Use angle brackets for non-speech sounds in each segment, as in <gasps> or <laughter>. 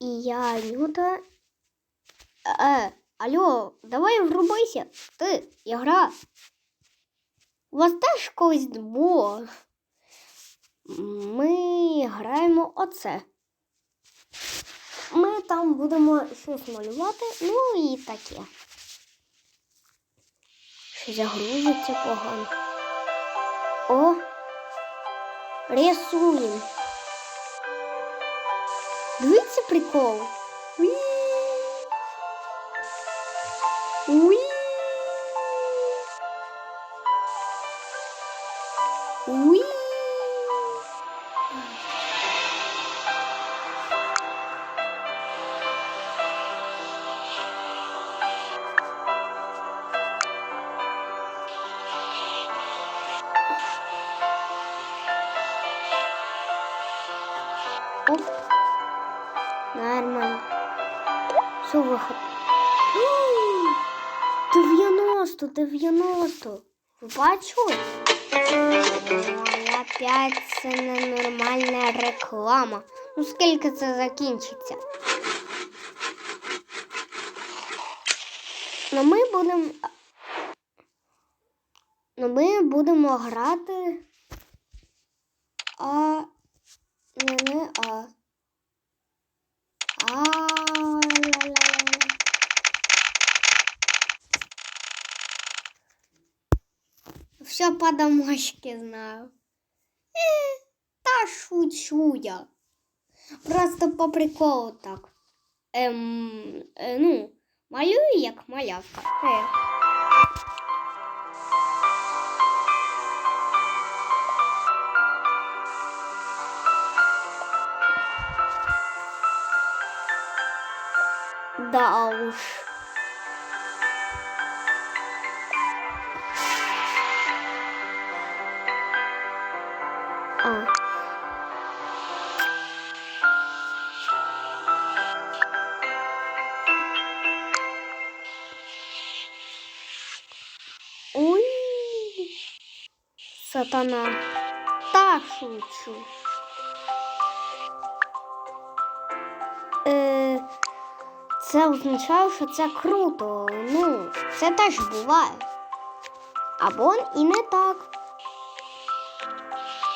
І я Нюта. Е, алло, давай врубайся. Ти, ігра. У вас теж колись було. Ми граємо оце. Ми там будемо щось малювати, ну і таке. Що загрузиться погано. О! Рисуємо. explicou. Все, 90, 90. Ви опять це ненормальна реклама. Ну скільки це закінчиться? Ну ми будемо. Ну ми будемо грати. А не не. А Все по домашке знаю. Э, та шучу я. Просто по приколу так. Ем, е, ну, малюю як малявка. Е. Да уж. Сатана. Та шучу. Е, це означає, що це круто. Ну, це теж буває. Або і не так.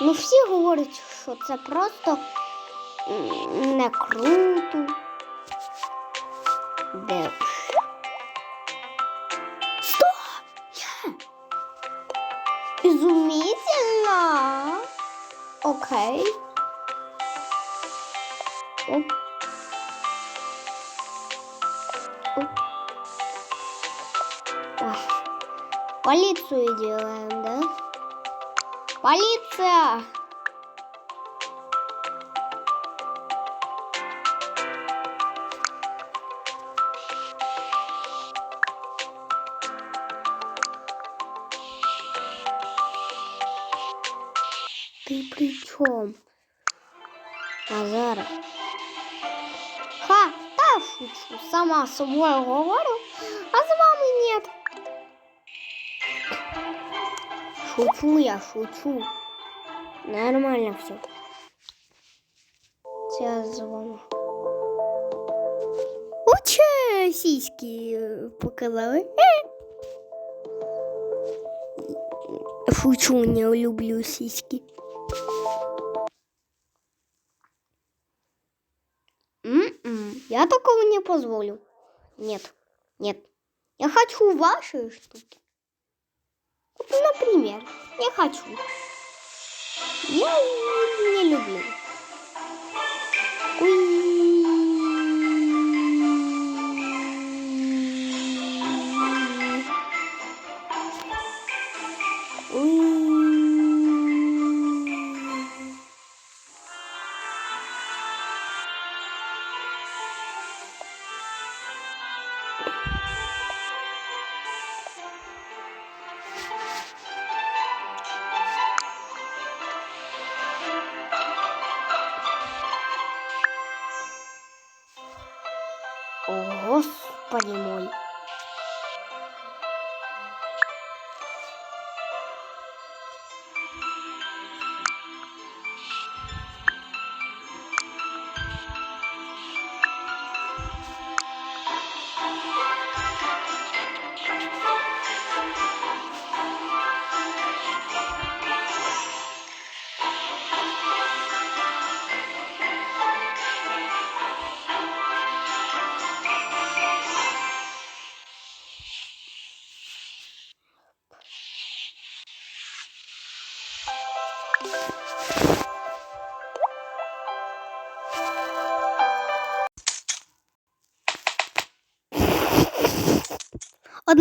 Ну, всі говорять, що це просто не круто. Окей. Оп. Оп. Полицию делаем, да? Полиция! При чем? Назар. Ха, та шучу, сама з собою говорю, а з вами нет. Шучу я, шучу. Нормально все. Сейчас з вами. Уче сіськи показали. Шучу, не люблю сиськи. Такого не позволю. Нет, нет. Я хочу ваши штуки. Вот, например, я хочу. Я не люблю.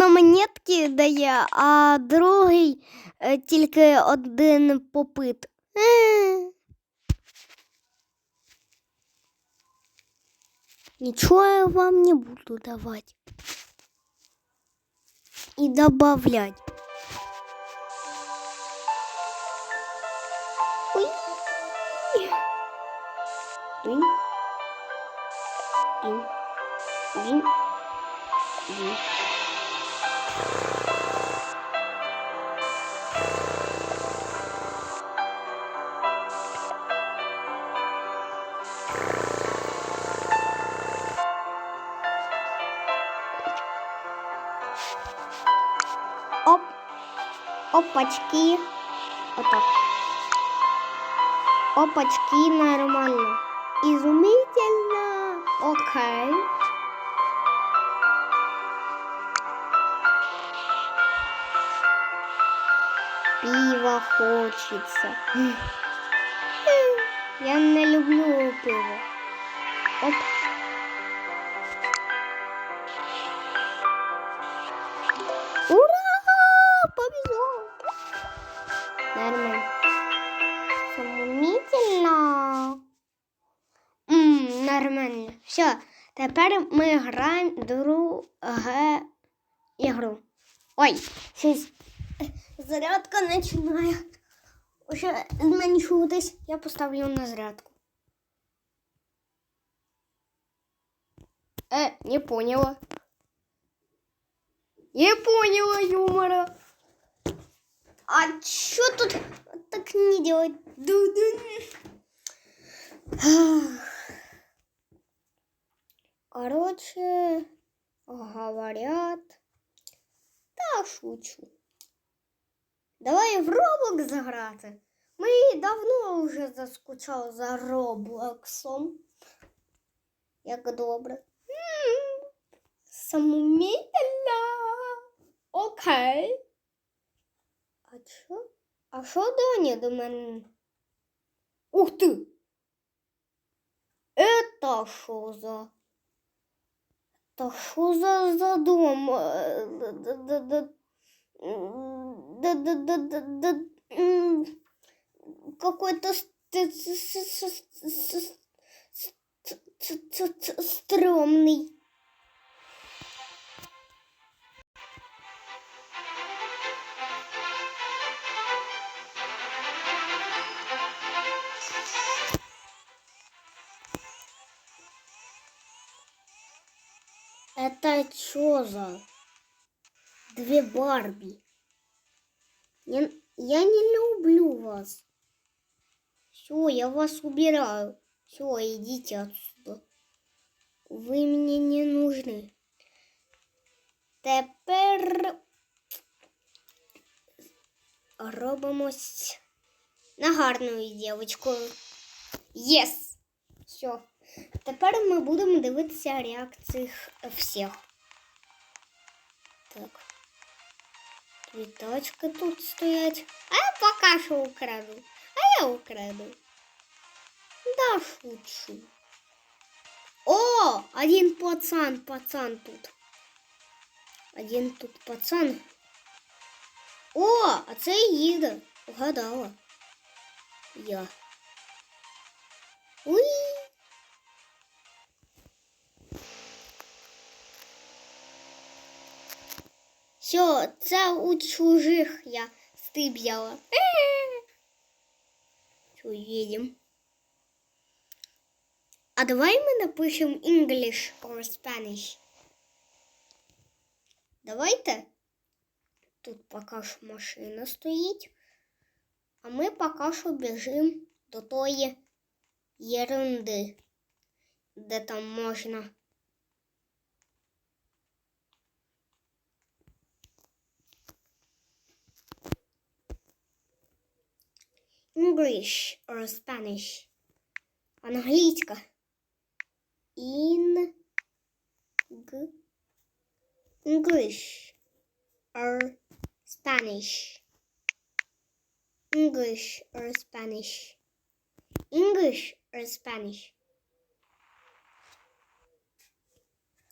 Монетки дає, а другий тільки один попит. Ничего я вам не буду давать. И добавлять. Опачки. Отак. Опачки нормально. Изумительно. Окей. Пиво хочется. <laughs> Я не люблю пиво. Оп. Тепер ми граємо другу ігру. Ой, щось зарядка починає. Уже зменшуватись. Я поставлю на зарядку. Э, не поняла. Не поняла юмора. А чё тут так не делать? Ду-ду. Короче, говорят, да шучу. Давай в Roblox заграти. Ми давно вже заскучали за Роблоксом. Як добре. М, Самомітельно. Окей. А що? А що Даня до мене? Ух ти! Это що за? Та що за, за дом? Е, д-д-д-д- м, д-д-д-д-д- м, Какой-то стрёмный. Это что за две Барби? Я, я не люблю вас. Все, я вас убираю. Все, идите отсюда. Ви мені не нужны. Тепер робимось на гарною дівчинкою. Єс! Все. Тепер ми будемо дивитися реакції всіх. Так. Квіточки тут стоять. А я поки що украду. А я украду. Да, шучу. О, один пацан, пацан тут. Один тут пацан. О, а це їде. Вгадала. Я. Уй. Все, це у чужих я стиб'яла. Все, їдем. А давай ми напишемо English or Spanish. Давайте. Тут поки що машина стоїть. А ми поки що біжимо до тої ерунди, де там можна. English or Spanish. Англійська. In G English or Spanish. English or Spanish. English or Spanish.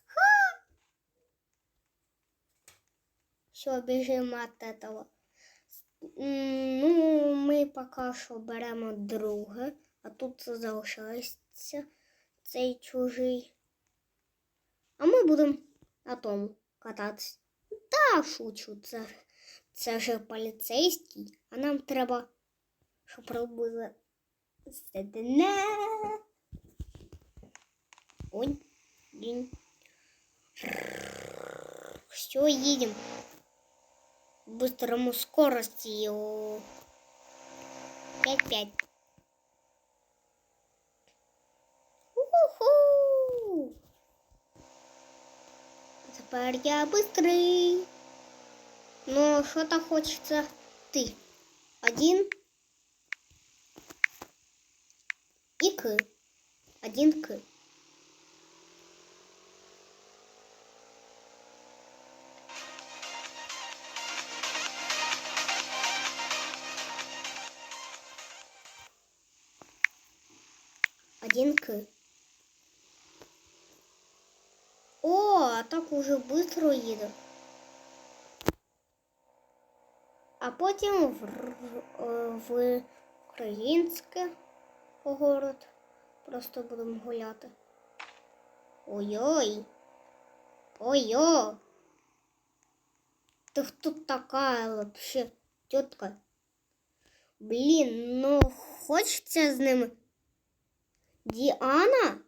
<gasps> Все, біжимо от этого. Ну, ми поки що беремо друге, а тут залишається цей чужий. А ми будемо на тому кататися. Та шучу, це, це ж поліцейський, а нам треба, щоб робили сидне. Ой, день. Все, едем. Быстрому скорости. 5-5. Уху! Теперь я быстрый. Но что-то хочется ты. Один. И к. Один к. Один к. О, а так уже быстро їде. А потім в, в Українське город. Просто будемо гуляти. Ой-ой. Ой-ой. Ты кто такая вообще, тетка? Блин, ну хочется з ними. Диана?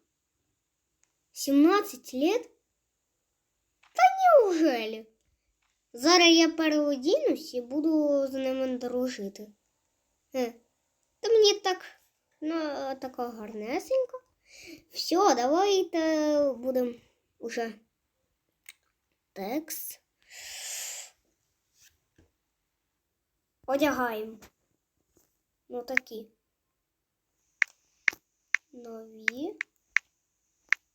17 лет? Та неужели? Зараз я переодінусь і буду з ними дружити. Е, Та мені так ну, така гарнесенька. Все, давайте будемо уже текст. Одягаємо. Ну такі. Нові.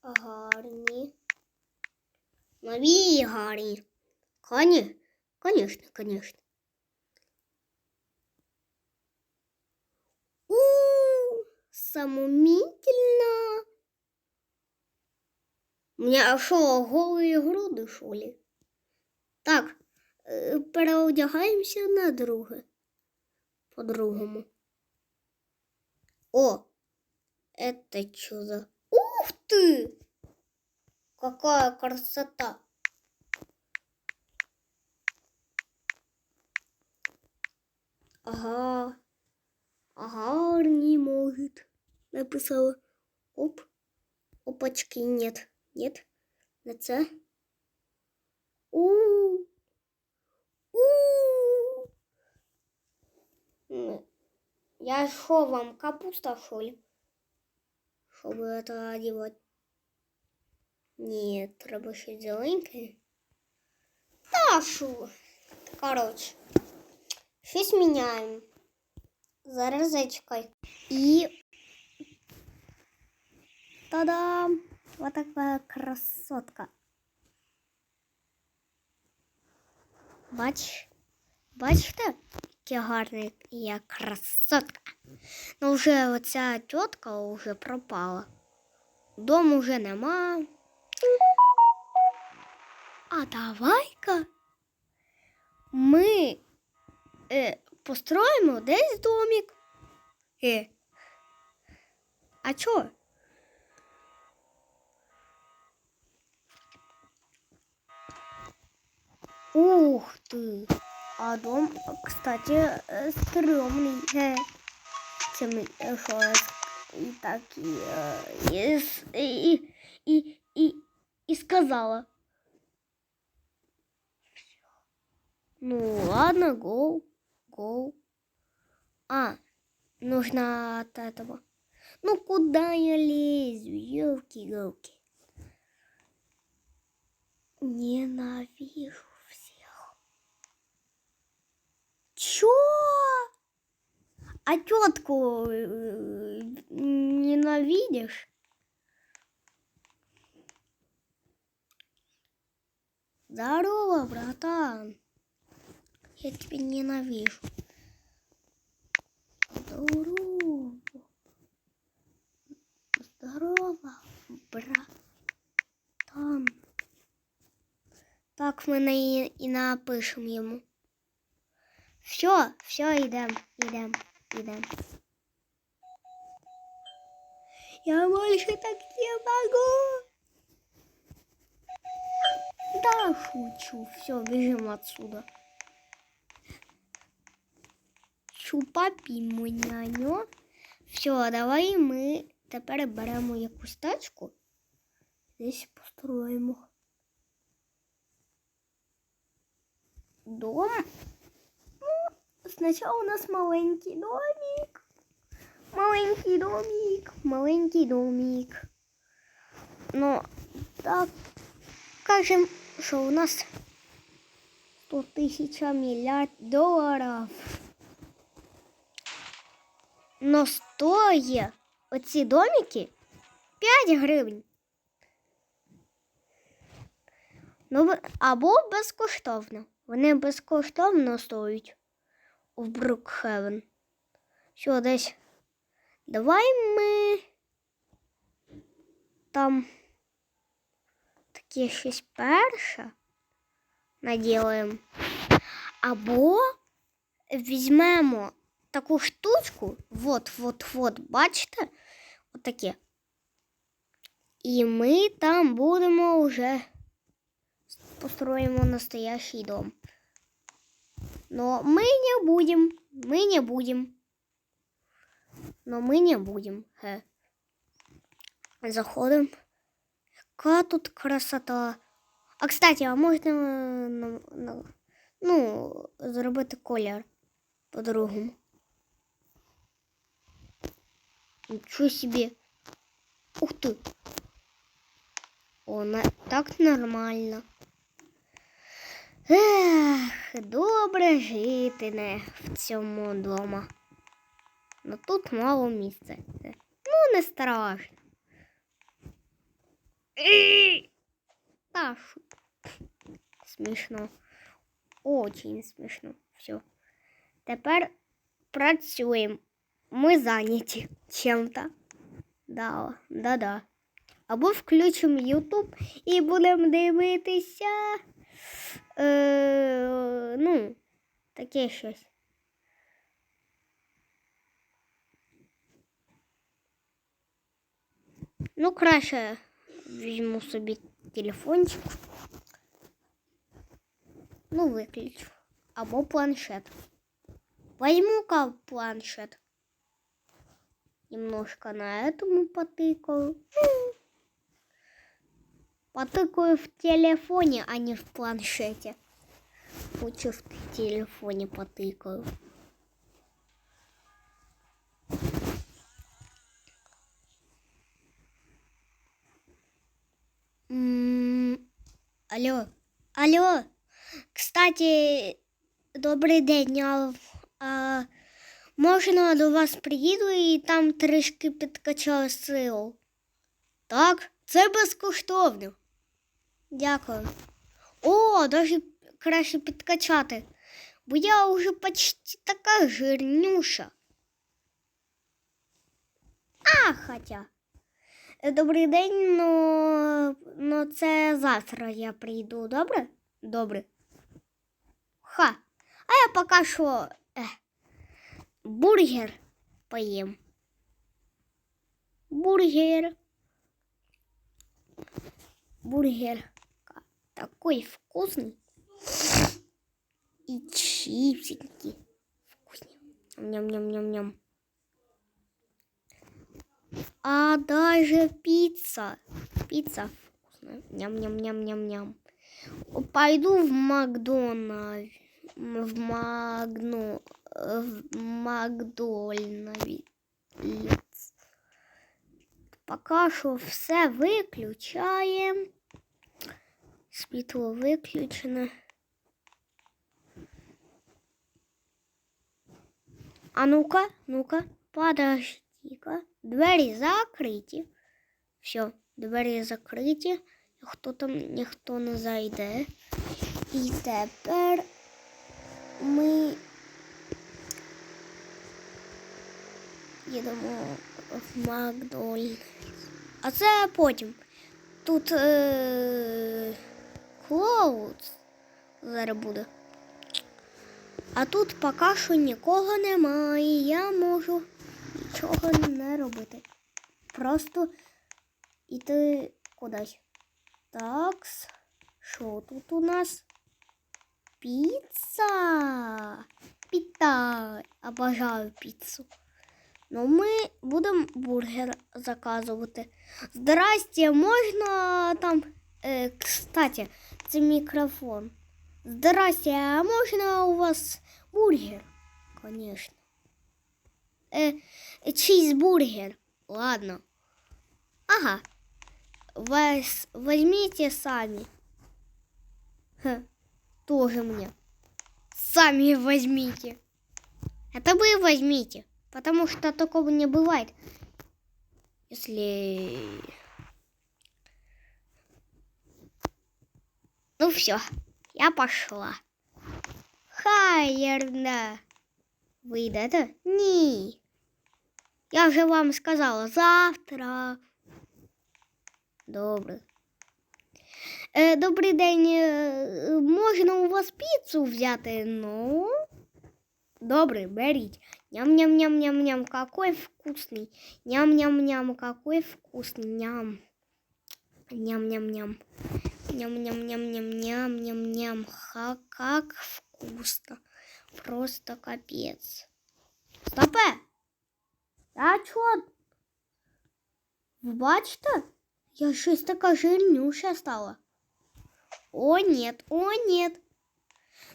Гарні. Нові і гарні. Коні? Конечно, конечно. У, самомительно. У меня шо, голые груди, що ли? Так, е, переодягаємося на друге. По-другому. О, это за... Ух ты! Какая красота! Ага. Ага, не может. Написала. Оп. Опачки, нет. Нет. На це. У. У. М, Я що вам капуста, що ли? Чтобы это одевать. Нет, треба ще зеленьке. Та шо? Короче. Щось міняємо. Зараз зачекай. І. Та-дам! Вот такая красотка. Бач, бачите, яка гарна я красотка. Ну вже оця тітка вже пропала. Дому вже нема. А давай-ка ми е, построїмо десь домик. Е. А чо? Ух ты! А дом, кстати, э, стрёмный. Э. Це ми е, що я с- і так і, е, і, с- і, і, і, і сказала. Ну ладно, гоу, гоу. А, нужно от этого. Ну куда я лезу, елки-галки. Ненавижу всех. Чё? А тетку э, ненавидишь? Здорово, братан. Я тебя ненавижу. Здорово. Здорово, братан. Так ми і, і напишемо йому. Все, все, йдемо, йдемо, йдемо. Я больше так не могу. Да, шучу. Все, бежим отсюда. Чупапімо няню. Все, давай ми тепер беремо якусь тачку. Десь построїмо. Дом. Сначала у нас маленький домик. Маленький домик, маленький домик. Ну, так, скажем, що у нас 100 тисяч мільярд доларів. Но стоїть оці домики 5 гривень. Ну, або безкоштовно. Вони безкоштовно стоять в Брукхевен. Що десь? Давай ми там таке щось перше наділаємо. Або візьмемо таку штучку, вот, вот, вот, бачите? Отаке. І ми там будемо вже построїмо настоящий дом. Но мы не будем, мы не будем. Но мы не будем. Ге. Заходим. Яка тут красота. А кстати, а можна е, на- на- ну, зробити колір по-другому. Нічого собі. Ух ти. О, на... так нормально. Ех, добре жити не в цьому дома. Ну тут мало місця. Ну, не страшно. Та. Смішно. Очень смішно. Все. Тепер працюємо. Ми зайняті чим-то. Да, да-да. Або включимо YouTube і будемо дивитися. Е, ну, таке щось. Ну, краще візьму собі телефончик. Ну, виключу. Або планшет. Возьму-ка планшет. Немножко на этому потыкаю. Ну, Потыкаю в телефоне, а не в планшете. Лучше в телефоне потыкаю. М, Алло, алло. Кстати, добрий день. А, а можна до вас приїду і там трішки підкачаю сил? Так, це безкоштовно. Дякую. О, даже краще підкачати. Бо я вже почти така жирнюша. А. Е, Добрий день, но, но це завтра я прийду, добре? Добре. Ха. А я поки що е, бургер поїм. Бургер. Бургер такой вкусный. И чипсики. Вкусный. Ням-ням-ням-ням. А даже пицца. Пицца вкусная. Ням-ням-ням-ням-ням. Пойду в Макдональдс. В Магну... В Макдональдс. Поки що все виключаємо. Світло виключене. А ну-ка, ну-ка, подожди-ка. Двері закриті. Все, двері закриті. Хто там ніхто не зайде. І тепер ми їдемо в Макдональдс. А це потім. Тут е- Клоудс зараз буде. А тут поки що нікого немає. Я можу нічого не робити. Просто йти кудись. Так. Що тут у нас? Піца. Піта. Обожаю піцу. Ну, ми будемо бургер заказувати. Здрасте, можна там. Е, кстати, це мікрофон. Здрасте, а можна у вас бургер? Конечно. Э, чизбургер. Ладно. Ага. Вас возьмите сами. Ха, тоже мне. Сами возьмите. Это вы возьмите. Потому что такого не бывает. Если... Ну все, я пошла. Хайерна. Вийде, да? Ні. Я вже вам сказала завтра. Добре. Е, добрий день. Е, можна у вас піцу взяти? Ну. Добре, беріть. Ням-ням-ням-ням-ням, какой вкусный. Ням-ням-ням, какой вкусный. Ням. Ням-ням-ням. Ням-ням-ням-ням-ням-ням-ням. Ха, как вкусно. Просто капец. Стопе! А чо? Ви бачите? Я щось така жирнюща стала. О, нет, о, нет.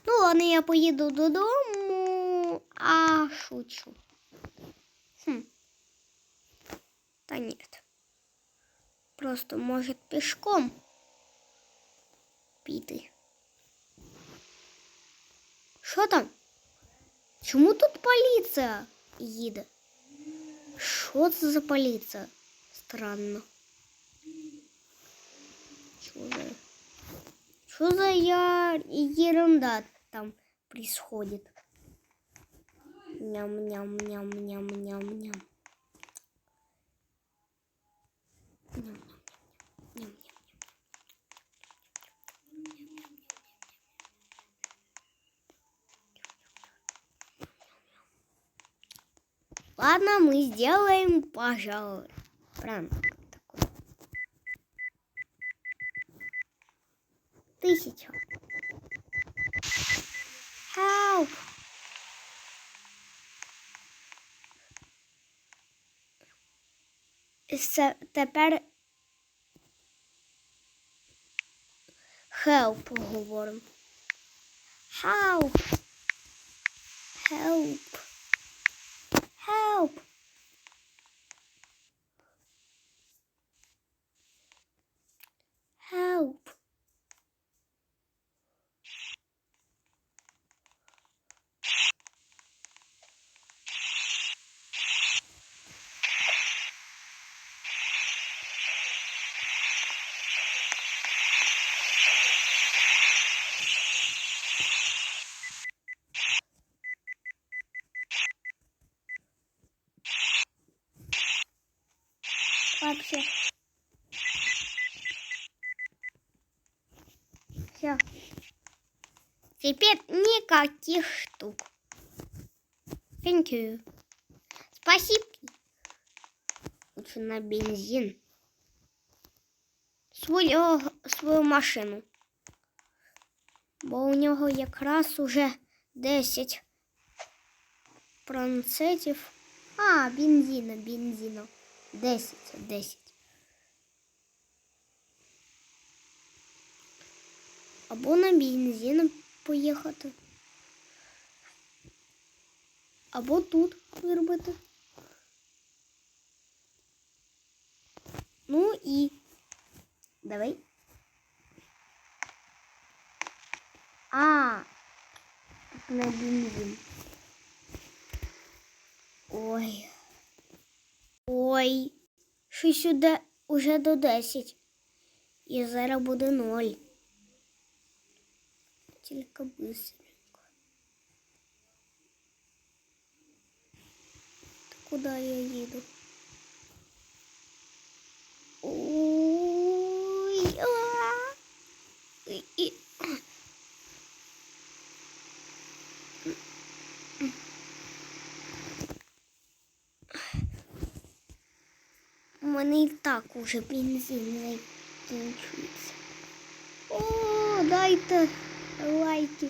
Ну, ладно, я поїду додому, а шучу. Хм. Та нет. Просто, может, пешком піти. Що там? Чому тут поліція їде? Що це за поліція? Странно. Що за... Що за я... ерунда там происходит? Ням-ням-ням-ням-ням-ням. Ладно, мы сделаем, пожалуй, пранк такой. Тысяча. Help! Це тепер help говоримо. Help! Help! Help! Все. Теперь никаких штук. Thank you. Спасибо. Лучше на бензин. Свою, свою машину. Бо у нього якраз уже 10 пранцетів. А, бензина, бензина. 10, 10. Або на бензин поїхати. Або тут виробити. Ну і давай. А, тут на бензин. Ой. Ой, що сюди уже до 10. І зараз буде 0. только быстренько. Куда я еду? Ой, а так уже бензин закінчується. О, дайте. лайки.